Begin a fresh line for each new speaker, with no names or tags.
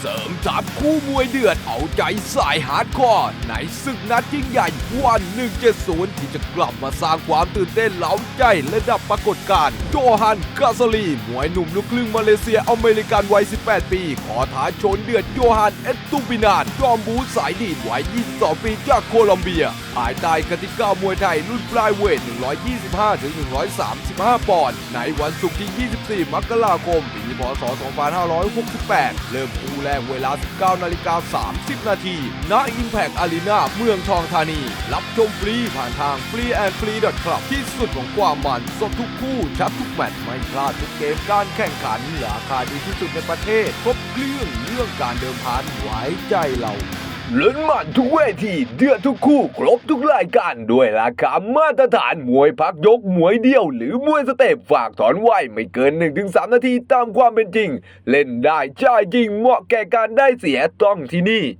เสริมทัพคู่มวยเดือดเอาใจสายฮาร์ดคอร์ในศึกนัดยิ่งใหญ่วัน 170 ที่จะกลับมาสร้างความตื่นเต้นเล้าใจระดับปรากฏการณ์โจฮันกาซลีมวยหนุ่มลูกครึ่งมาเลเซียอเมริกันวัย 18 ปี ขอท้าชนเดือดโยฮันเอตตูปินานจอมบูสายดีดวัย 22 ปีจากโคลอมเบียภายใต้กติกามวยไทยรุ่นปลายเวท 125ถึง135 ปอนด์ ในวันศุกร์ที่ 24 มกราคม ปี พศ 2568 เริ่มคู่แรกเวลา 19 นาฬิกา 30 นาทีณ Impact Arena เมืองทองธานี รับชมฟรีผ่านทาง free and free club ที่สุดของความมันสดทุกคู่ ชัดทุกแมตช์ไม่พลาดทุกเกมการแข่งขันราคาดีที่สุดในประเทศ ครบเครื่องเรื่องการเดิมพันไว้ใจเรา ลุ้นมันทุกเวทีเดือดทุกคู่ ครบทุกรายการด้วยราคามาตรฐานมวยพักยกมวยเดียว หรือมวยสเต็ปฝากถอนไหวไม่เกิน 1-3 นาทีตามความเป็นจริง เล่นได้จ่ายจริงเหมาะแก่การได้เสียต้องที่นี่